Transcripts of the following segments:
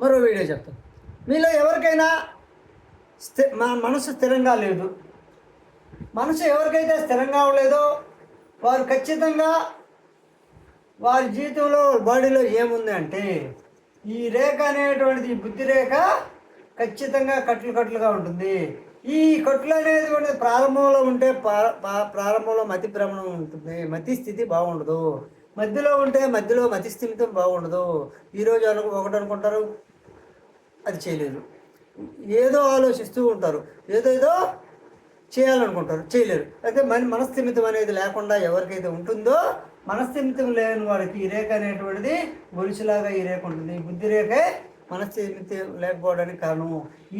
మరో వీడియో చెప్తాను మీలో ఎవరికైనా స్థి మన మనసు స్థిరంగా లేదు. మనసు ఎవరికైతే స్థిరంగా ఉండలేదో వారు ఖచ్చితంగా వారి జీవితంలో బాడీలో ఏముంది అంటే ఈ రేఖ అనేటువంటిది బుద్ధి రేఖ ఖచ్చితంగా కట్లు కట్లుగా ఉంటుంది. ఈ కట్లు అనేటువంటి ప్రారంభంలో ఉంటే పా- పా- ప్రారంభంలో మతి భ్రమణం ఉంటుంది. మతి స్థితి బాగుండదు. మధ్యలో ఉంటే మధ్యలో మతిస్థిమితం బాగుండదు. ఈరోజు అను ఒకటి అనుకుంటారు అది చేయలేదు. ఏదో ఆలోచిస్తూ ఉంటారు. ఏదో ఏదో చేయాలనుకుంటారు చేయలేరు. అయితే మన మనస్థిమితం అనేది లేకుండా ఎవరికైతే ఉంటుందో మనస్థిమితం లేని వాడికి ఈ రేఖ అనేటువంటిది గొలుసులాగా ఈ రేఖ ఉంటుంది. ఈ బుద్ధి రేఖే మనస్థిమితం లేకపోవడానికి కారణం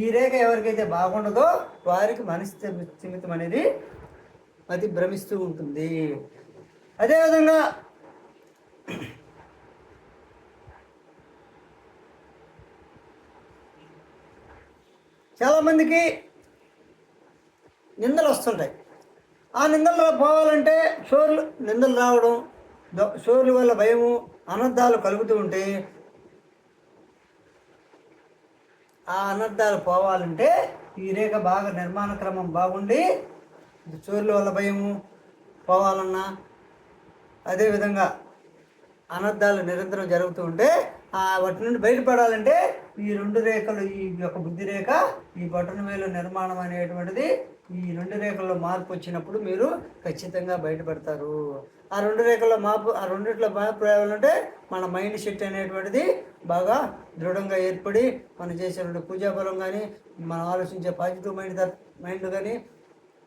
ఈ రేఖ ఎవరికైతే బాగుండదో వారికి మనస్థిమితం అనేది అది భ్రమిస్తూ ఉంటుంది. అదేవిధంగా చాలామందికి నిందలు వస్తుంటాయి. ఆ నిందలు పోవాలంటే షోర్లు నిందలు రావడం షోర్ల వల్ల భయము అనర్థాలు కలుగుతూ ఉంటే ఆ అనర్థాలు పోవాలంటే ఈ రేఖ బాగా నిర్మాణ క్రమం బాగుండి చోర్ల వల్ల భయము పోవాలన్నా అదేవిధంగా అనర్థాలు నిరంతరం జరుగుతూ ఉంటే ఆ వాటి నుండి బయటపడాలంటే ఈ రెండు రేఖలు ఈ యొక్క బుద్ధి రేఖ ఈ బటన్ వేలు నిర్మాణం అనేటువంటిది ఈ రెండు రేఖల్లో మార్పు వచ్చినప్పుడు మీరు ఖచ్చితంగా బయటపడతారు. ఆ రెండు రేఖల్లో మార్పు ఆ రెండిట్లో మార్పు రావాలంటే మన మైండ్ సెట్ అనేటువంటిది బాగా దృఢంగా ఏర్పడి మనం చేసేటువంటి పూజాబలం కానీ మనం ఆలోచించే పాజిటివ్ మైండ్ మైండ్ కానీ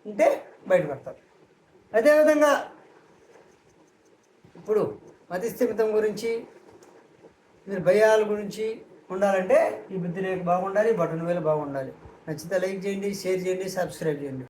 ఉంటే బయటపడతారు. అదేవిధంగా ఇప్పుడు మతిస్థిమితం గురించి మీరు భయాల గురించి ఉండాలంటే ఈ బుద్ధి రేఖ బాగుండాలి బటన్ వేలు బాగుండాలి. నచ్చితే లైక్ చేయండి షేర్ చేయండి సబ్స్క్రైబ్ చేయండి.